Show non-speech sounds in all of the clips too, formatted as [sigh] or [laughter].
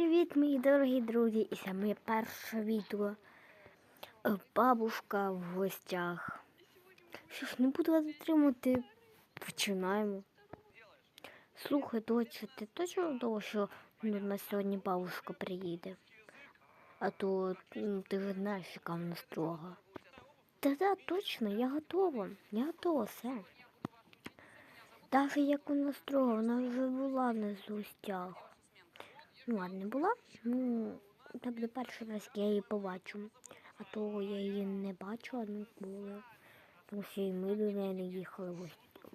Привіт, мої дорогі друзі! І це моє перше відео. Е, Бабушка в гостях. Що ж, не буду вас затримувати. Починаємо. Слухай, доча, ти точно того, що ну, на сьогодні бабушка приїде? А то ну, ти ж знаєш, яка вона строга. Та-да, точно, я готова. Я готова, все. Навіть як вона строга, вона вже була на гостях. Ну, не була. Ну, це буде перший раз, я її побачу. А то я її не бачила ніколи. Тому що і ми до неї не їхали в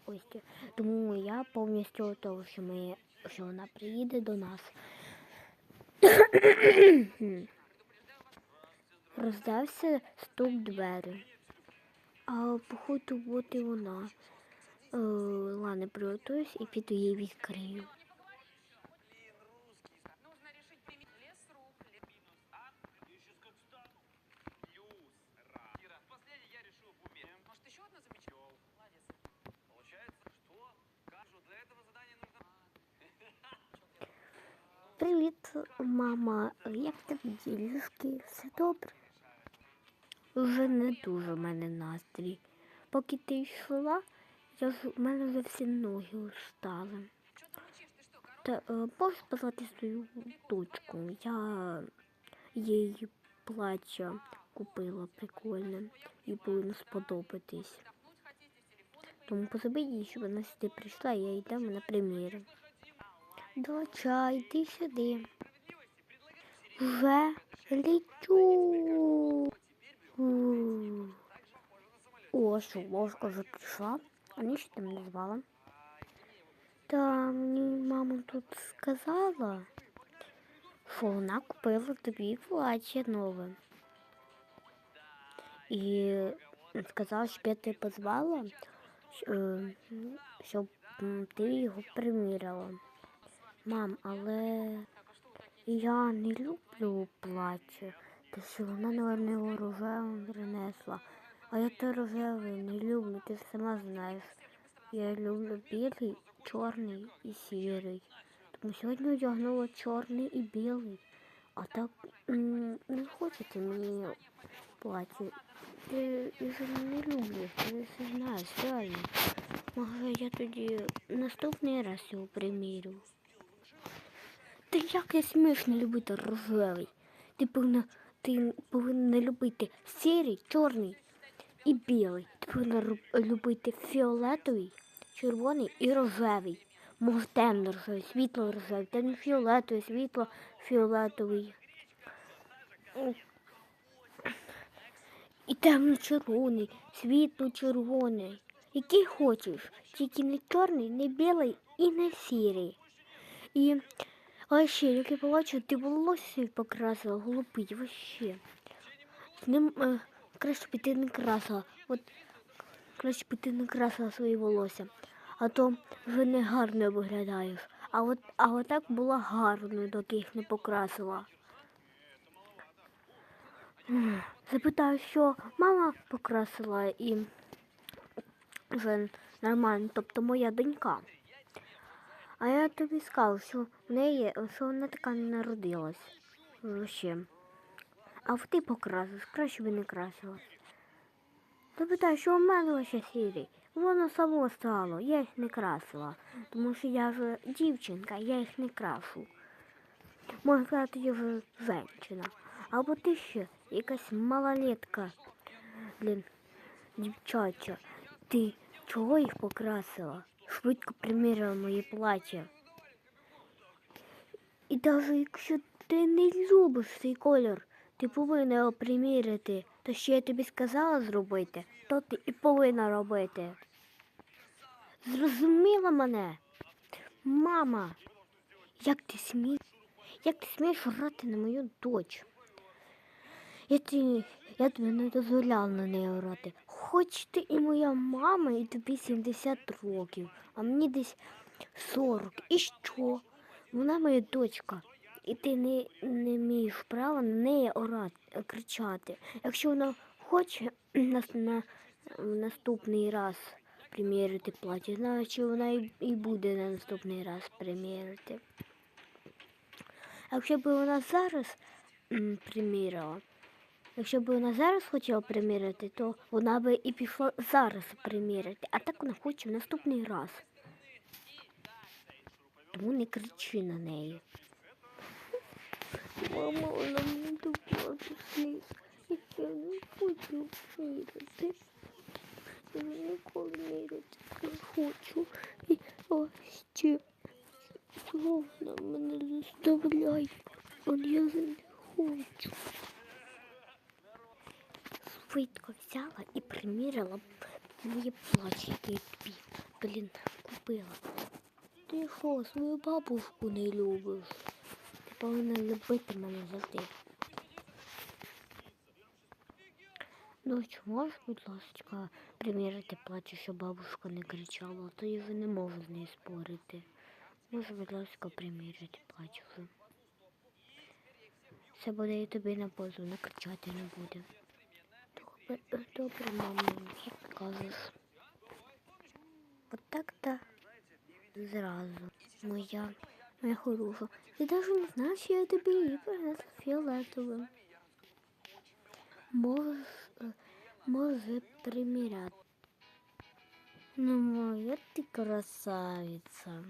гості- Тому я повністю готова, що, ми, що вона приїде до нас. [coughs] Роздався стук двері. А походу бути вона. Е, ладно, приготуюсь і піду її відкрию. Привіт, мама. Як тебе ділюшки? Все добре? Вже не дуже в мене настрій. Поки ти йшла, я ж, у мене вже всі ноги устали. Та е, можеш позвати свою дочку? Я їй плаття купила прикольне і повинно сподобатись. Тому позови її, щоб вона сюди прийшла, я йдемо на приміри. Доча, йди сюди. Вже лічу. О, що, ложка вже прийшла. А ні, що там не звала. Та мені мама тут сказала, що вона купила тобі плаття нове. І сказала, щоб я тебе позвала, е, щоб м, ти його приміряла. Мам, але я не люблю плаття, та що вона, його рожевим принесла. А я то рожевий не люблю, ти сама знаєш. Я люблю білий, чорний і сірий. Тому сьогодні одягнула чорний і білий. А так не хочете мені плаття. Ти вже не люблю, ти все знаєш, реально. Може, я тоді наступний раз його примірю. Та як я смієш не любити рожевий? Ти повинна, ти повинна любити сірий, чорний і білий. Ти повинна любити фіолетовий, червоний і рожевий. Може темно рожевий, світло рожевий, темно фіолетовий, світло фіолетовий. І темно червоний, світло червоний. Який хочеш, тільки не чорний, не білий і не сірий. І а ще, як я побачила, ти волосся покрасила, голубить, вообще. З ним е, краще б ти не красила. От краще б не красила свої волосся. А то вже не гарно виглядаєш. А от, а от так була гарно, доки їх не покрасила. Запитаю, що мама покрасила і вже нормально, тобто моя донька. А я тобі сказав, що в неї, що вона така не народилась. Вообще. А в ти покрасиш, краще би не красилась. Запитаю, що в мене лише сірий. Воно само стало, я їх не красила. Тому що я вже дівчинка, я їх не крашу. Можна сказати, я вже женщина. Або ти ще якась малолетка, блін, дівчача. Ти чого їх покрасила? Швидко приміряла моє плаття. І навіть якщо ти не любиш цей колір, ти повинна його приміряти. То що я тобі сказала зробити, то ти і повинна робити. Зрозуміла мене? Мама, як ти смієш? Як ти смієш грати на мою дочь? Я, ті, я тобі не дозволяла на неї грати. Хоч ти і моя мама, і тобі 70 років, а мені десь 40. І що? Вона моя дочка. І ти не, не маєш права на неї орати, кричати. Якщо вона хоче нас на, наступний раз приміряти плаття, значить вона і, і буде на наступний раз приміряти. А якщо б вона зараз м, приміряла, якщо б вона зараз хотіла приміряти, то вона би і пішла зараз приміряти. А так вона хоче в наступний раз. Тому не кричи на неї. Мама, вона мене доплаче сліз. Я не хочу міряти. Я ніколи міряти не хочу. І ось ще. Вона мене заставляє? От я не хочу. Швидко взяла і приміряла моє плаття, яке я блін, купила. Ти що, свою бабушку не любиш? Ти повинна любити мене завжди. Дочь, можеш, будь ласка, приміряти плаття, щоб бабушка не кричала, то я не можу з нею спорити. Може, будь ласка, приміряти плаття вже. Це буде і тобі на позу, не кричати не буде. Добре, мамо, як кажеш. Так-то зразу. Моя, моя хороша. Ти навіть не знаєш, що я тобі її принесла фіолетовим. Може приміряти. Ну, моя ти красавиця.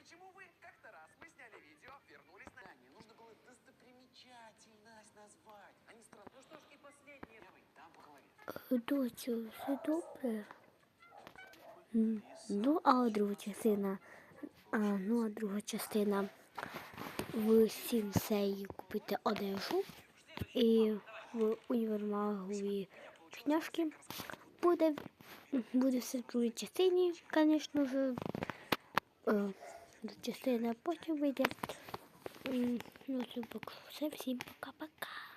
Почему вы? Как-то раз мы сняли видео, вернулись на... Не, нужно было достопримечательность назвать, а не страну. Ну что ж, и последнее. Давай, там по голове. Дочу, все добре? М, Ну, а друга частина. А, ну, а друга частина в сінсеї купити одежу і в універмагові княжки буде, буде все в другій частині, звісно ж. Е, а потім вийде. Ну, це все. Всім пока-пока.